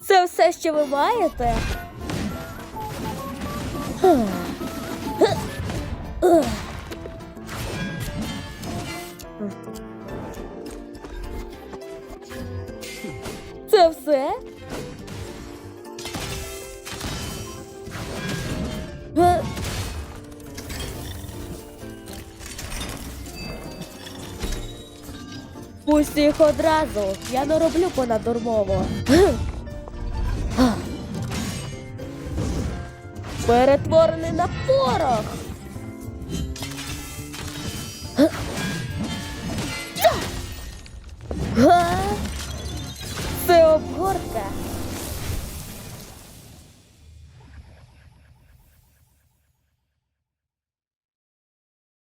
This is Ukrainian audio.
Це все, що ви маєте? Це все? Їх одразу. Я не роблю понадурмово. Перетворений на порох. Це обгорка.